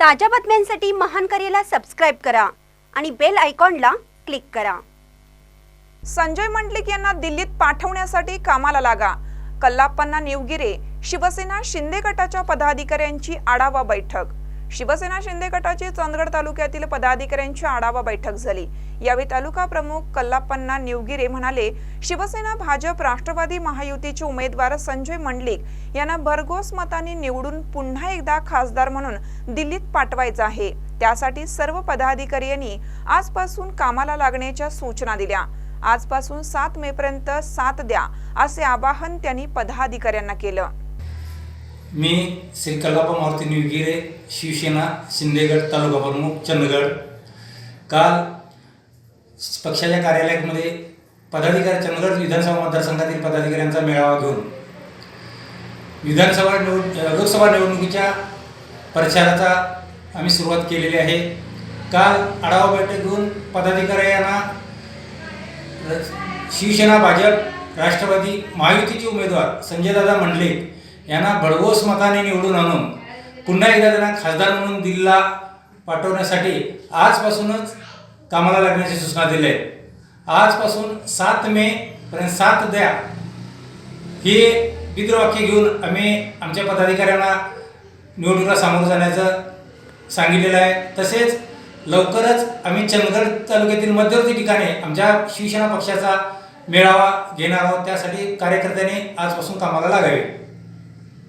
ताज्या बातम्यांसाठी महान करेला सबस्क्राईब करा आणि बेल आयकॉनला क्लिक करा. संजय मंडलिक यांना दिल्लीत पाठवण्यासाठी कामाला लागा. कल्लाप्पांना निवगिरे शिवसेना शिंदे गटाच्या पदाधिकाऱ्यांची आढावा बैठक. शिवसेना शिंदे गटाची चंदगड तालुक्यातील पदाधिकाऱ्यांची आढावा बैठक झाली. यावेळी तालुका प्रमुख कल्लाप्पांना निवगिरे म्हणाले शिवसेना भाजप राष्ट्रवादी महायुतीचे उमेदवार संजय मंडलिक यांना भरघोस मतांनी निवडून पुन्हा एकदा खासदार म्हणून दिल्लीत पाठवायचं आहे. त्यासाठी सर्व पदाधिकारी यांनी आजपासून कामाला लागण्याच्या सूचना दिल्या. आजपासून सात मे पर्यंत साथ द्या असे आवाहन त्यांनी पदाधिकाऱ्यांना केलं. मी श्री कल्लाप्पा मारुती निवगिरे शिवसेना शिंदेगड तालुका प्रमुख चंदगड. काल पक्षाच्या कार्यालयामध्ये पदाधिकारी चंदगड विधानसभा मतदारसंघातील पदाधिकाऱ्यांचा मेळावा घेऊन विधानसभा निवड लोकसभा निवडणुकीच्या प्रचाराचा आम्ही सुरुवात केलेली आहे. काल आढावा बैठक घेऊन पदाधिकाऱ्यांना शिवसेना भाजप राष्ट्रवादी महायुतीचे उमेदवार संजयदादा मंडले यांना भडघोस मताने निवडून आणून पुन्हा एकदा त्यांना खासदार म्हणून दिल्ला पाठवण्यासाठी आजपासूनच कामाला लागण्याची सूचना दिल्या आहे. आजपासून सात मे पर्यंत सात द्या हे विद्रवाक्य घेऊन आम्ही आमच्या पदाधिकाऱ्यांना निवडणुकीला सामोरं जाण्याचं सांगितलेलं आहे. तसेच लवकरच आम्ही चंदगड तालुक्यातील मध्यवर्ती ठिकाणी आमच्या शिवसेना पक्षाचा मेळावा घेणार आहोत. त्यासाठी कार्यकर्त्यांनी आजपासून कामाला लागावे.